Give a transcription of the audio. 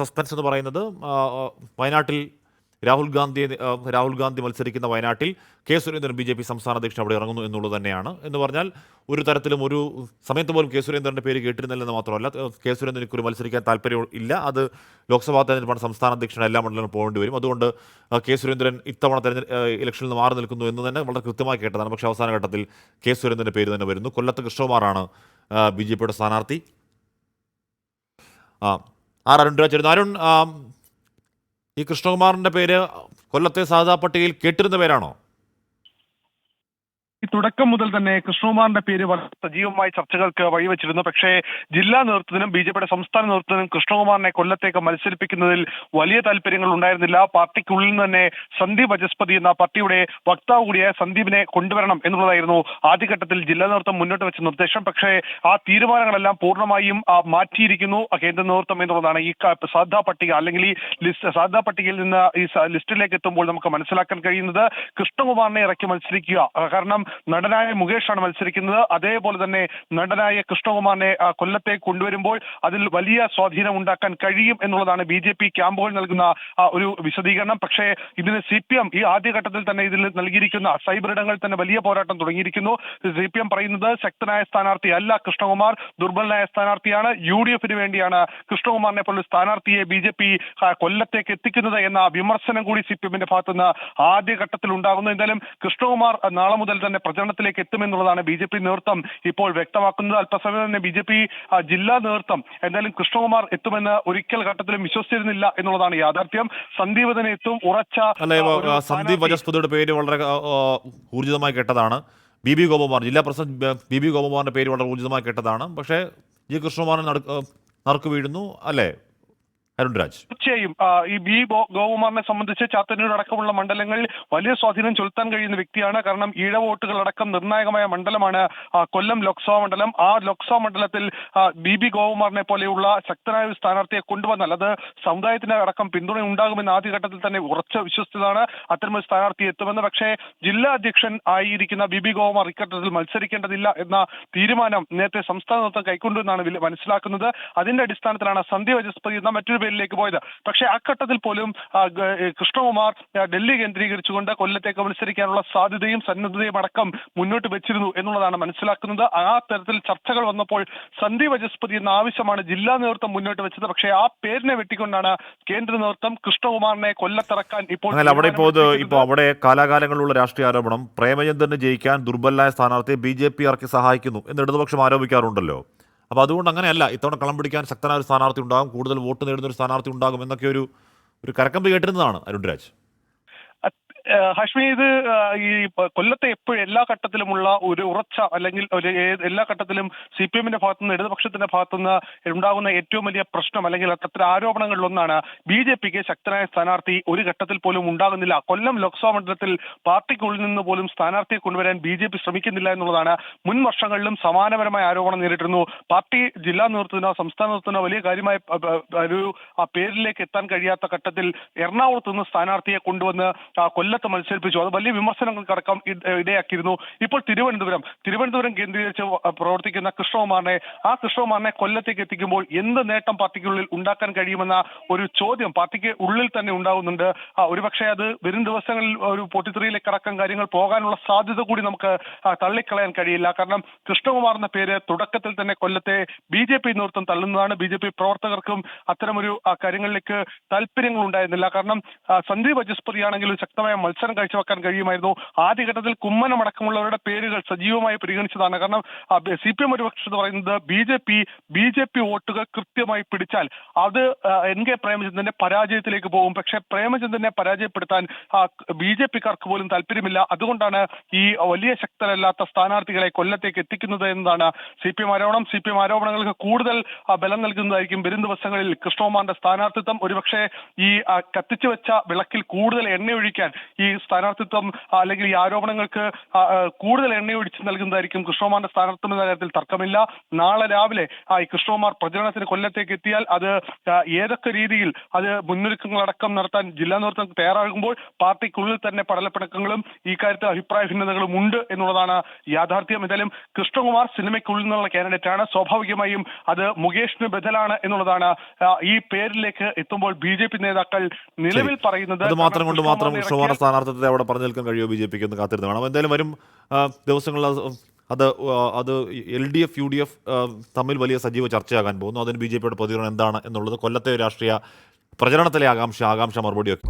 Suspense എന്ന് പറയുന്നത് വയനാട്ടിൽ രാഹുൽ ഗാന്ധി രാഹുൽ ഗാന്ധി മത്സരിക്കുന്ന വയനാട്ടിൽ K Surendran B J P സംസ്ഥാന അധ്യക്ഷൻ അവിടെ ഇറങ്ങുന്നു എന്നുള്ളത് തന്നെയാണ്. എന്ന് പറഞ്ഞാൽ ഒരു തരത്തിലും ഒരു സമയത്ത് പോലും കെ സുരേന്ദ്രന്റെ പേര് കേട്ടിരുന്നില്ലെന്ന് മാത്രമല്ല കെ സുരേന്ദ്രൻ ഇക്കുറി മത്സരിക്കാൻ താല്പര്യം ഇല്ല. അത് ലോക്സഭാ തെരഞ്ഞെടുപ്പാണ് സംസ്ഥാന അധ്യക്ഷൻ എല്ലാ മണ്ഡലങ്ങളും പോകേണ്ടി വരും. അതുകൊണ്ട് കെ സുരേന്ദ്രൻ ഇത്തവണ തെരഞ്ഞെടുപ്പ് ഇലക്ഷനിൽ നിന്ന് മാറി നിൽക്കുന്നു എന്ന് തന്നെ വളരെ കൃത്യമായി കേട്ടതാണ്. പക്ഷേ അവസാന ഘട്ടത്തിൽ കെ സുരേന്ദ്രന്റെ പേര് തന്നെ വരുന്നു. കൊല്ലത്ത് കൃഷ്ണകുമാറാണ് ബി ജെ പിയുടെ സ്ഥാനാർത്ഥി. ആ ആർ അരുൺ രാജ് വരുന്നു അരുൺ ഈ കൃഷ്ണകുമാറിന്റെ പേര് കൊല്ലത്തെ സാധാ പട്ടികയിൽ കേട്ടിരുന്ന പേരാണോ? ഈ തുടക്കം മുതൽ തന്നെ കൃഷ്ണകുമാറിന്റെ പേര് സജീവമായ ചർച്ചകൾക്ക് വഴിവെച്ചിരുന്നു. പക്ഷേ ജില്ലാ നേതൃത്വത്തിനും ബി ജെ പിയുടെ സംസ്ഥാന നേതൃത്വത്തിനും കൃഷ്ണകുമാറിനെ കൊല്ലത്തേക്ക് മത്സരിപ്പിക്കുന്നതിൽ വലിയ താല്പര്യങ്ങൾ ഉണ്ടായിരുന്നില്ല. പാർട്ടിക്കുള്ളിൽ നിന്ന് തന്നെ സന്ദീപ് വചസ്പതി എന്ന പാർട്ടിയുടെ വക്താവ് കൂടിയായ സന്ദീപിനെ കൊണ്ടുവരണം എന്നുള്ളതായിരുന്നു ആദ്യഘട്ടത്തിൽ ജില്ലാ നേതൃത്വം മുന്നോട്ട് വെച്ച നിർദ്ദേശം. പക്ഷേ ആ തീരുമാനങ്ങളെല്ലാം പൂർണമായും മാറ്റിയിരിക്കുന്നു കേന്ദ്ര നേതൃത്വം എന്നുള്ളതാണ്. ഈ സാധാ പട്ടിക അല്ലെങ്കിൽ ഈ ലിസ്റ്റ് സാധാ പട്ടികയിൽ നിന്ന് ഈ ലിസ്റ്റിലേക്ക് എത്തുമ്പോൾ നമുക്ക് മനസ്സിലാക്കാൻ കഴിയുന്നത് കൃഷ്ണകുമാറിനെ ഇറക്കി മത്സരിക്കുക. കാരണം നടനായ മുകേഷാണ് മത്സരിക്കുന്നത്. അതേപോലെ തന്നെ നടനായ കൃഷ്ണകുമാറിനെ കൊല്ലത്തെ കൊണ്ടുവരുമ്പോൾ അതിൽ വലിയ സ്വാധീനം ഉണ്ടാക്കാൻ കഴിയും എന്നുള്ളതാണ് ബി ജെ പി ക്യാമ്പുകൾ നൽകുന്ന ഒരു വിശദീകരണം. പക്ഷേ ഇതിന് സി പി എം ഈ ആദ്യഘട്ടത്തിൽ തന്നെ ഇതിൽ നൽകിയിരിക്കുന്ന സൈബർ ഇടങ്ങളിൽ തന്നെ വലിയ പോരാട്ടം തുടങ്ങിയിരിക്കുന്നു. സി പി എം പറയുന്നത് ശക്തനായ സ്ഥാനാർത്ഥി അല്ല കൃഷ്ണകുമാർ ദുർബലനായ സ്ഥാനാർത്ഥിയാണ്. യു ഡി എഫിന് വേണ്ടിയാണ് കൃഷ്ണകുമാറിനെ പോലുള്ള സ്ഥാനാർത്ഥിയെ ബി ജെ പി കൊല്ലത്തേക്ക് എത്തിക്കുന്നത് എന്ന വിമർശനം കൂടി സി പി എമ്മിന്റെ ഭാഗത്തുനിന്ന് ആദ്യഘട്ടത്തിൽ ഉണ്ടാകുന്നു. എന്തായാലും കൃഷ്ണകുമാർ നാളെ മുതൽ തന്നെ പ്രചരണത്തിലേക്ക് എത്തുമെന്നുള്ളതാണ് ബി ജെ പി നേതൃത്വം ഇപ്പോൾ വ്യക്തമാക്കുന്നത്. അല്പസമയം തന്നെ ബി ജെ പി ജില്ലാ നേതൃത്വം എന്തായാലും കൃഷ്ണകുമാർ എത്തുമെന്ന് ഒരിക്കൽ ഘട്ടത്തിലും വിശ്വസിച്ചിരുന്നില്ല എന്നുള്ളതാണ് യാഥാർത്ഥ്യം. സന്ദീപ് തന്നെ എത്തും. ഉറച്ച സന്ദീപ് വജസ്പതിയുടെ പേര് വളരെ ഊർജിതമായി കേട്ടതാണ്. ബി ബി ഗോപകുമാർ ജില്ലാ പ്രസിഡന്റ് ബി ബി ഗോപകുമാറിന്റെ പേര് വളരെ ഊർജിതമായി കേട്ടതാണ്. പക്ഷേ ജി കൃഷ്ണകുമാറിന് നടക്കു നറുക്ക് വീഴുന്നു. അല്ലേ? അരുൺ രാജ്. തീർച്ചയായും. ഈ ബി ഗോകുമാറിനെ സംബന്ധിച്ച് ചാത്തന്നൂർ അടക്കമുള്ള മണ്ഡലങ്ങളിൽ വലിയ സ്വാധീനം ചെലുത്താൻ കഴിയുന്ന വ്യക്തിയാണ്. കാരണം ഈഴ വോട്ടുകൾ അടക്കം നിർണായകമായ മണ്ഡലമാണ് കൊല്ലം ലോക്സഭാ മണ്ഡലം. ആ ലോക്സഭാ മണ്ഡലത്തിൽ ബി ബി ഗോകുമാറിനെ പോലെയുള്ള ശക്തനായ ഒരു സ്ഥാനാർത്ഥിയെ കൊണ്ടുവന്നാൽ അത് സമുദായത്തിന് അടക്കം പിന്തുണ ഉണ്ടാകുമെന്ന് ആദ്യഘട്ടത്തിൽ തന്നെ ഉറച്ച വിശ്വസിച്ചതാണ് അത്തരമൊരു സ്ഥാനാർത്ഥി എത്തുമെന്ന്. പക്ഷേ ജില്ലാ അധ്യക്ഷൻ ആയിരിക്കുന്ന ബി ബി ഗോകുമാർ ഇക്കട്ടത്തിൽ മത്സരിക്കേണ്ടതില്ല എന്ന തീരുമാനം നേരത്തെ സംസ്ഥാന നേതൃത്വം കൈക്കൊണ്ടുവെന്നാണ് മനസ്സിലാക്കുന്നത്. അതിന്റെ അടിസ്ഥാനത്തിലാണ് സന്ധ്യ വജസ്പതി എന്ന മറ്റൊരു പേരിലേക്ക് പോയത്. പക്ഷേ അക്കട്ടത്തിൽ പോലും ആ, ഘട്ടത്തിൽ പോലും കൃഷ്ണകുമാർ ഡൽഹി കേന്ദ്രീകരിച്ചുകൊണ്ട് കൊല്ലത്തേക്ക് മത്സരിക്കാനുള്ള സാധ്യതയും സന്നദ്ധതയും അടക്കം മുന്നോട്ട് വെച്ചിരുന്നു എന്നുള്ളതാണ് മനസ്സിലാക്കുന്നത്. ആ തരത്തിൽ ചർച്ചകൾ വന്നപ്പോൾ സന്ദീപ് വജസ്പതി എന്ന ആവശ്യമാണ് ജില്ലാ നേതൃത്വം മുന്നോട്ട് വെച്ചത്. പക്ഷേ ആ പേരിനെ വെട്ടിക്കൊണ്ടാണ് കേന്ദ്ര നേതൃത്വം കൃഷ്ണകുമാറിനെ കൊല്ലത്തിറക്കാൻ ഇപ്പോൾ അവിടെ ഇപ്പോൾ ഇപ്പോൾ അവിടെ കാലാകാലങ്ങളിലുള്ള രാഷ്ട്രീയ ആരോപണം പ്രേമചന്ദ്രന് ജയിക്കാൻ ദുർബലായ സ്ഥാനാർത്ഥിയെ ബി ജെ പി ആർക്ക് സഹായിക്കുന്നു എന്ന് ഇടതുപക്ഷം ആരോപിക്കാറുണ്ടല്ലോ. അപ്പോൾ അതുകൊണ്ട് അങ്ങനെയല്ല ഇത്തവണ കളം പിടിക്കാൻ ശക്തനായ ഒരു സ്ഥാനാർത്ഥി ഉണ്ടാകും കൂടുതൽ വോട്ട് നേടുന്ന ഒരു സ്ഥാനാർത്ഥി ഉണ്ടാകും എന്നൊക്കെ ഒരു ഒരു കരക്കമ്പ് കേട്ടിരുന്നതാണ് അരുൺ രാജ് ഏഹ് ഹാഷ്മി ഇത് ഈ കൊല്ലത്തെ എപ്പോഴും എല്ലാ ഘട്ടത്തിലുമുള്ള ഒരു ഉറച്ച അല്ലെങ്കിൽ ഒരു എല്ലാ ഘട്ടത്തിലും സി പി എമ്മിന്റെ ഭാഗത്തുനിന്ന് ഇടതുപക്ഷത്തിന്റെ ഭാഗത്തുനിന്ന് ഉണ്ടാകുന്ന ഏറ്റവും വലിയ പ്രശ്നം അല്ലെങ്കിൽ അത്തരം ആരോപണങ്ങളിലൊന്നാണ് ബി ജെ പിക്ക് ശക്തനായ സ്ഥാനാർത്ഥി ഒരു ഘട്ടത്തിൽ പോലും ഉണ്ടാകുന്നില്ല. കൊല്ലം ലോക്സഭാ മണ്ഡലത്തിൽ പാർട്ടിക്കുള്ളിൽ നിന്ന് പോലും സ്ഥാനാർത്ഥിയെ കൊണ്ടുവരാൻ ബി ജെ പി ശ്രമിക്കുന്നില്ല എന്നുള്ളതാണ് മുൻ വർഷങ്ങളിലും സമാനപരമായ ആരോപണം നേരിട്ടിരുന്നു. പാർട്ടി ജില്ലാ നേതൃത്വത്തിനോ സംസ്ഥാന നേതൃത്വത്തിനോ വലിയ കാര്യമായ ഒരു ആ പേരിലേക്ക് എത്താൻ കഴിയാത്ത ഘട്ടത്തിൽ എറണാകുളത്ത് നിന്ന് സ്ഥാനാർത്ഥിയെ കൊണ്ടുവന്ന് ആ, കൊല്ലത്ത് മത്സരിപ്പിച്ചു. അത് വലിയ വിമർശനങ്ങൾ അടക്കം ഇടയാക്കിയിരുന്നു. ഇപ്പോൾ തിരുവനന്തപുരം തിരുവനന്തപുരം കേന്ദ്രീകരിച്ച് പ്രവർത്തിക്കുന്ന കൃഷ്ണകുമാറിനെ ആ കൃഷ്ണകുമാറിനെ കൊല്ലത്തേക്ക് എത്തിക്കുമ്പോൾ എന്ത് നേട്ടം പാർട്ടിക്കുള്ളിൽ ഉണ്ടാക്കാൻ കഴിയുമെന്ന ഒരു ചോദ്യം പാർട്ടിക്ക് ഉള്ളിൽ തന്നെ ഉണ്ടാകുന്നുണ്ട് ഒരുപക്ഷെ അത് വരും ദിവസങ്ങളിൽ ഒരു പൊട്ടിത്തെറിയിലേക്ക് അടക്കം കാര്യങ്ങൾ പോകാനുള്ള സാധ്യത കൂടി നമുക്ക് തള്ളിക്കളയാൻ കഴിയില്ല. കാരണം കൃഷ്ണകുമാർ എന്ന പേര് തുടക്കത്തിൽ തന്നെ കൊല്ലത്തെ ബി ജെ പി നേതൃത്വം തള്ളുന്നതാണ്. ബി ജെ പി പ്രവർത്തകർക്കും അത്തരമൊരു കാര്യങ്ങളിലേക്ക് താല്പര്യങ്ങൾ ഉണ്ടായിരുന്നില്ല കാരണം സന്ദീപ് വജസ്പതി ആണെങ്കിൽ ശക്തമായ മത്സരം കാഴ്ചവെക്കാൻ കഴിയുമായിരുന്നു. ആദ്യഘട്ടത്തിൽ കുമ്മനം അടക്കമുള്ളവരുടെ പേരുകൾ സജീവമായി പരിഗണിച്ചതാണ്. കാരണം സി പി എം പക്ഷത്ത് പറയുന്നത് B J P B J P വോട്ടുകൾ കൃത്യമായി പിടിച്ചാൽ അത് എൻ കെ പ്രേമചന്ദ്രന്റെ പരാജയത്തിലേക്ക് പോകും. പക്ഷേ പ്രേമചന്ദ്രനെ പരാജയപ്പെടുത്താൻ ബി ജെ പിക്കാർക്ക് പോലും താല്പര്യമില്ല. അതുകൊണ്ടാണ് ഈ വലിയ ശക്തരല്ലാത്ത സ്ഥാനാർത്ഥികളെ കൊല്ലത്തേക്ക് എത്തിക്കുന്നത് എന്നതാണ് സി പി എം ആരോപണം. സി പി എം ആരോപണങ്ങൾക്ക് കൂടുതൽ ബലം നൽകുന്നതായിരിക്കും വരും ദിവസങ്ങളിൽ കൃഷ്ണകുമാറിന്റെ സ്ഥാനാർത്ഥിത്വം. ഒരുപക്ഷെ ഈ കത്തിച്ചു വെച്ച വിളക്കിൽ കൂടുതൽ എണ്ണയൊഴിക്കാൻ ഈ സ്ഥാനാർത്ഥിത്വം അല്ലെങ്കിൽ ഈ ആരോപണങ്ങൾക്ക് കൂടുതൽ എണ്ണയൊഴിച്ച് നൽകുന്നതായിരിക്കും കൃഷ്ണകുമാറിന്റെ സ്ഥാനാർത്ഥിത്വം എന്ന കാര്യത്തിൽ തർക്കമില്ല. നാളെ രാവിലെ ആ, ഈ കൃഷ്ണകുമാർ പ്രചരണത്തിന് കൊല്ലത്തേക്ക് എത്തിയാൽ അത് ഏതൊക്കെ രീതിയിൽ അത് മുന്നൊരുക്കങ്ങളടക്കം നടത്താൻ ജില്ലാ നേതൃത്വം തയ്യാറാകുമ്പോൾ പാർട്ടിക്കുള്ളിൽ തന്നെ പടലപ്പിണക്കങ്ങളും ഈ കാര്യത്തിൽ അഭിപ്രായ ഭിന്നതകളും ഉണ്ട് എന്നുള്ളതാണ് യാഥാർത്ഥ്യം. എന്തായാലും കൃഷ്ണകുമാർ സിനിമയ്ക്കുള്ളിൽ നിന്നുള്ള കാൻഡിഡേറ്റ് ആണ്. സ്വാഭാവികമായും അത് മുകേഷിന് ബദലാണ് എന്നുള്ളതാണ്. ഈ പേരിലേക്ക് എത്തുമ്പോൾ ബി ജെ പി നേതാക്കൾ നിലവിൽ പറയുന്നത് അത് മാത്രം കൊണ്ട് മാത്രം കൃഷ്ണകുമാർ സ്ഥാനാർത്ഥിത്വത്തെ അവിടെ പറഞ്ഞു നിൽക്കാൻ കഴിയുമോ ബി ജെ പിക്ക് എന്ന് കാത്തിരുന്ന് വേണം. എന്തായാലും വരും ദിവസങ്ങളിൽ അത് അത് L D F U D F തമ്മിൽ വലിയ സജീവ ചർച്ചയാകാൻ പോകുന്നു. അതിന് ബി ജെ പിയുടെ പ്രതികരണം എന്താണ് എന്നുള്ളത് കൊല്ലത്തെ രാഷ്ട്രീയ പ്രചരണത്തിലെ ആകാംക്ഷ ആകാംക്ഷ മറുപടിയൊക്കെ.